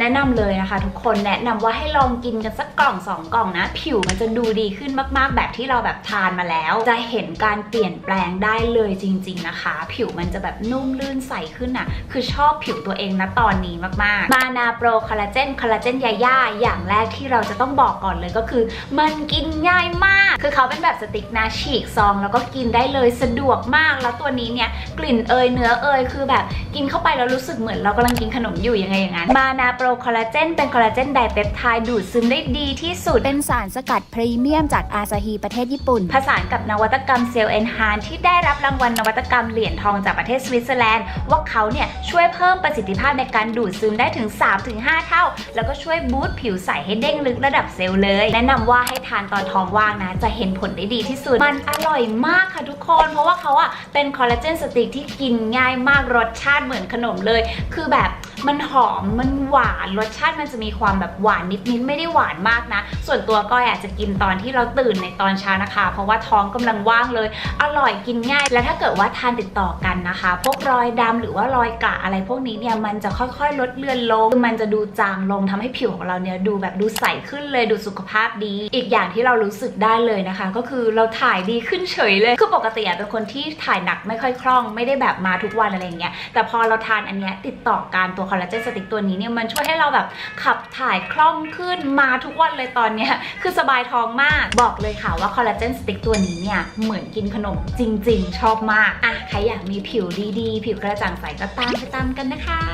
แนะนำเลยนะคะ ทุกคนแนะนำว่าให้ลองกินกันสักกล่อง 2 กล่องนะ ผิวมันจะดูดีขึ้นมาก ๆ แบบที่เราแบบทานมาแล้ว จะเห็นการเปลี่ยนแปลงได้เลยจริง ๆนะคะ ผิวมันจะแบบนุ่มลื่นใสขึ้นอะ คือชอบผิวตัวเองนะตอนนี้มากๆ มานาโปรคอลลาเจนคอลลาเจนยาย่าอย่างแรกที่เราจะต้องบอกก่อนเลยก็คือ มันกินง่ายมาก คือเขาเป็นแบบสติ๊กนะฉีกซอง แล้วก็กินได้เลยสะดวกมากแล้วตัวนี้เนี่ยกลิ่นเอยเนื้อเอยคือแบบกินเข้าไปแล้วรู้สึกเหมือนเรากำลังกินขนมอยู่ยังไงอย่างนั้นมานาโปรคอลลาเจนเป็นคอลลาเจนไดเปปไทด์ดูดซึมได้ดีที่สุด เป็นสารสกัดพรีเมียมจากอาซาฮีประเทศญี่ปุ่น ผสานกับนวัตกรรมเซลล์เอนฮานที่ได้รับรางวัลนวัตกรรมเหรียญทองจากประเทศสวิตเซอร์แลนด์ ว่าเขาเนี่ยช่วยเพิ่มประสิทธิภาพในการดูดซึมได้ถึง 3-5 เท่า แล้วก็ช่วยบูสต์ผิวใสให้เด้งลึกระดับเซลล์เลย แนะนำว่าให้ทานตอนท้องว่างนะ จะเห็นผลได้ดีที่สุด มันอร่อยมากค่ะทุกคน เพราะว่าเขาอะเป็นคอลลาเจนสติกที่กินง่ายมากรสชาติเหมือนขนมเลย คือแบบ มันหอมมันหวานรสชาติมันจะมีความแบบหวานนิดๆไม่ได้หวานมากนะ ส่วนตัวก็อยากจะกินตอนที่เราตื่นในตอนเช้านะคะ เพราะว่าท้องกำลังว่างเลย อร่อยกินง่าย และถ้าเกิดว่าทานติดต่อกันนะคะ พวกรอยดำหรือว่ารอยกระอะไรพวกนี้เนี่ยมันจะค่อยๆ ลดเลือนลงมันจะดูจางลงทำให้ผิวของเราเนี่ยดูแบบดูใสขึ้นเลยดูสุขภาพดี อีกอย่างที่เรารู้สึกได้เลยนะคะ ก็คือเราถ่ายดีขึ้นเฉยเลยคือปกติเป็นคนที่ถ่ายหนักไม่ค่อยคล่อง ไม่ได้แบบมาทุกวันอะไรอย่างเงี้ยแต่พอเราทานอันเนี้ยติดต่อกันตัวคอลลาเจนสติกตัวนี้เนี่ยมันช่วยให้เราแบบขับถ่ายคล่องขึ้นมาทุกวันเลยตอนเนี้ยคือสบายท้องมากบอกเลยค่ะว่าคอลลาเจนสติกตัวนี้เนี่ยเหมือนกินขนมจริง ๆ ชอบมากอะใครอยากมีผิวดีๆ ผิวกระจ่างใสก็ตามไปตามกันนะคะ